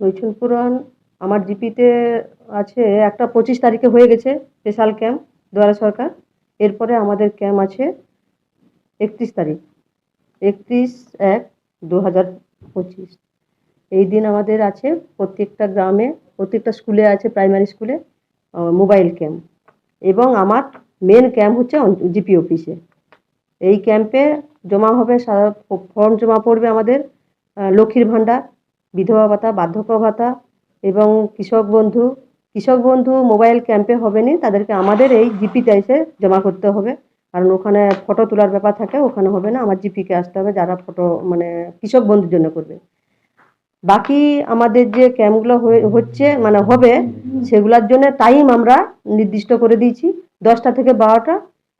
নৈছুন পুরাণ আমার জিপিতে আছে, একটা পঁচিশ তারিখে হয়ে গেছে স্পেশাল ক্যাম্প দুয়ারে সরকার। এরপরে আমাদের ক্যাম্প আছে একত্রিশ তারিখ, একত্রিশ এক দু হাজার পঁচিশ। এই দিন আমাদের আছে প্রত্যেকটা গ্রামে, প্রত্যেকটা স্কুলে আছে প্রাইমারি স্কুলে মোবাইল ক্যাম্প এবং আমার মেন ক্যাম্প হচ্ছে জিপি অফিসে এই ক্যাম্পে জমা হবে, সারা ফর্ম জমা পড়বে আমাদের লক্ষ্মীর ভাণ্ডার। বিধবা ভাতা, বার্ধক্য ভাতা এবং কৃষক বন্ধু। কৃষক বন্ধু মোবাইল ক্যাম্পে হবে না তাদেরকে আমাদের এই জিপিতে এসে জমা করতে হবে। কারণ ওখানে ফটো তোলার ব্যাপার থাকে, ওখানে হবে না, আমার জিপিকে আসতে হবে যারা ফটো মানে কৃষক বন্ধুর জন্য করবে। বাকি আমাদের যে ক্যাম্পগুলো হচ্ছে মানে হবে, সেগুলোর জন্য টাইম আমরা নির্দিষ্ট করে দিয়েছি, দশটা থেকে বারোটা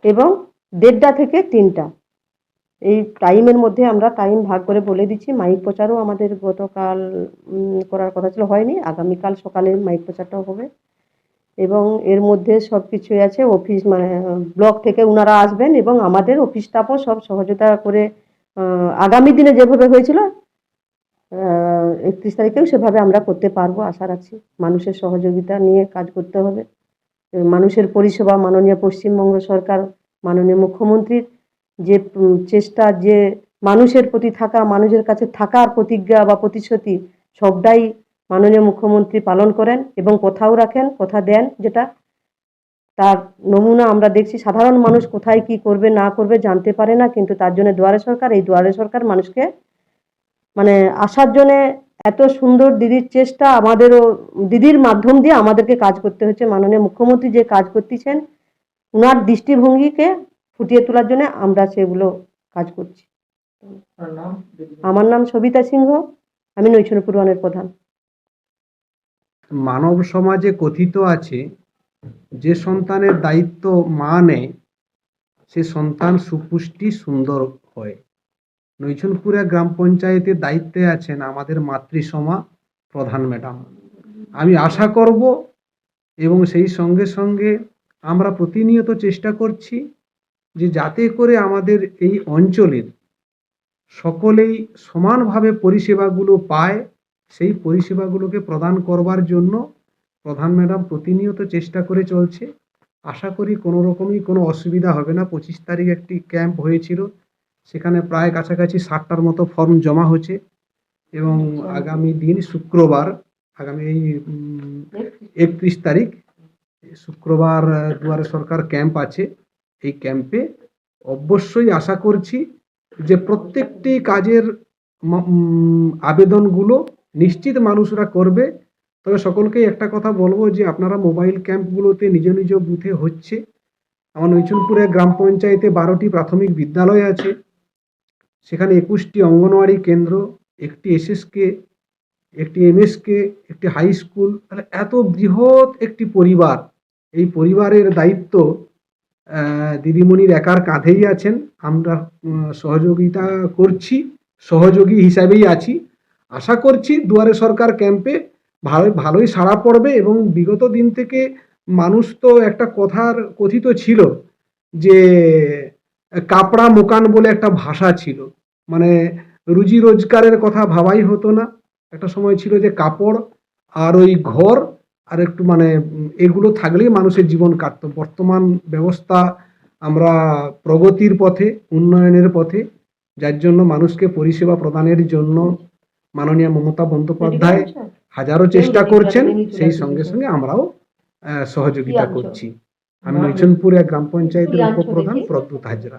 এবং দেড়টা থেকে তিনটা। এই টাইমের মধ্যে আমরা টাইম ভাগ করে বলে দিচ্ছি। মাইক প্রচারও আমাদের গতকাল করার কথা ছিল, হয়নি। আগামীকাল সকালে মাইক প্রচারটাও হবে। এবং এর মধ্যে সব কিছুই আছে। অফিস মানে ব্লক থেকে ওনারা আসবেন এবং আমাদের অফিস স্টাফও সব সহযোগিতা করে আগামী দিনে যেভাবে হয়েছিল একত্রিশ তারিখেও সেভাবে আমরা করতে পারব, আশা রাখছি। মানুষের সহযোগিতা নিয়ে কাজ করতে হবে। মানুষের পরিষেবা মাননীয় পশ্চিমবঙ্গ সরকার, মাননীয় মুখ্যমন্ত্রীর যে চেষ্টা যে মানুষের প্রতি থাকা, মানুষের কাছে থাকার প্রতিজ্ঞা বা প্রতিশ্রুতি সবটাই মাননীয় মুখ্যমন্ত্রী পালন করেন এবং কথাও রাখেন, কথা দেন যেটা। তার নমুনা আমরা দেখছি, সাধারণ মানুষ কোথায় কি করবে, না করবে জানতে পারে না, কিন্তু তার জন্য দুয়ারে সরকার, এই দুয়ারে সরকার মানুষকে মানে আসার জন্য এত সুন্দর দিদির চেষ্টা আমাদেরও, দিদির মাধ্যম দিয়ে আমাদেরকে কাজ করতে হচ্ছে। মাননীয় মুখ্যমন্ত্রী যে কাজ করতেছেন ওনার দৃষ্টিভঙ্গিকে ফুটিয়ে তোলার জন্য আমরা সেগুলো কাজ করছি। আমার নাম সবিতা সিংহ আমি নৈছনপুর ওয়ানের প্রধান। মানব সমাজে কথিত আছে যে সন্তানের দায়িত্ব মা নেয় সে সন্তান সুপুষ্টি সুন্দর হয়। নৈছনপুরা গ্রাম পঞ্চায়েতের দায়িত্বে আছেন আমাদের মাতৃসমা প্রধান ম্যাডাম। আমি আশা করব এবং সেই সঙ্গে সঙ্গে আমরা প্রতিনিয়ত চেষ্টা করছি যে যাতে করে আমাদের এই অঞ্চলের সকলেই সমানভাবে পরিষেবাগুলো পায়, সেই পরিষেবাগুলোকে প্রদান করবার জন্য প্রধান ম্যাডাম প্রতিনিয়ত চেষ্টা করে চলছে। আশা করি কোনো রকমই কোনো অসুবিধা হবে না। পঁচিশ তারিখ একটি ক্যাম্প হয়েছিল, সেখানে প্রায় কাছাকাছি ষাটটার মতো ফর্ম জমা হচ্ছে এবং আগামী দিন শুক্রবার, আগামী এই একত্রিশ তারিখ, শুক্রবার দুয়ারে সরকার ক্যাম্প আছে। এই ক্যাম্পে অবশ্যই আশা করছি যে প্রত্যেকটি কাজের আবেদনগুলো নিশ্চিত মানুষরা করবে। তবে সকলকেই একটা কথা বলব যে আপনারা মোবাইল ক্যাম্পগুলোতে নিজ নিজ বুথে হচ্ছে। আমার নৈচনপুরে গ্রাম পঞ্চায়েতে বারোটি প্রাথমিক বিদ্যালয় আছে। সেখানে একুশটি অঙ্গনওয়াড়ি কেন্দ্র, একটি এসএসকে একটি এমএসকে একটি হাই স্কুল তাহলে এত বৃহৎ একটি পরিবার, এই পরিবারের দায়িত্ব দিদিমণির একার কাঁধেই আছেন। আমরা সহযোগিতা করছি, সহযোগী হিসাবেই আছি। আশা করছি দুয়ারে সরকার ক্যাম্পে ভালো, ভালোই সাড়া পড়বে এবং বিগত দিন থেকে মানুষ তো একটা কথার কথিত ছিল যে, কাপড়া মোকান বলে একটা ভাষা ছিল। মানে রুজি রোজগারের কথা ভাবাই হতো না। একটা সময় ছিল যে কাপড় আর ওই ঘর আর একটু মানে এগুলো থাকলেই মানুষের জীবন কাটতো। বর্তমান ব্যবস্থা আমরা প্রগতির পথে উন্নয়নের পথে যার জন্য মানুষকে পরিষেবা প্রদানের জন্য মাননীয় মমতা বন্দ্যোপাধ্যায় হাজারো চেষ্টা করছেন সেই সঙ্গে সঙ্গে আমরাও সহযোগিতা করছি। আমি নৈচনপুরে গ্রাম পঞ্চায়েতের উপপ্রধান প্রদ্যুৎ হাজরা।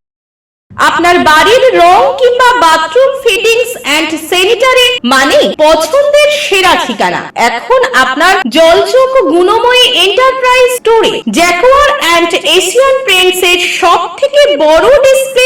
আপনার বাড়ির রং কিংবা বাথরুম ফিটিংস এন্ড স্যানিটারি মানে পছন্দের সেরা ঠিকানা। এখন আপনার জলচোখ গুণময়ী এন্টারপ্রাইজ স্টোরে জ্যাকোয়ার অ্যান্ড এশিয়ান প্রিন্টস এর সব থেকে বড় ডিসপ্লে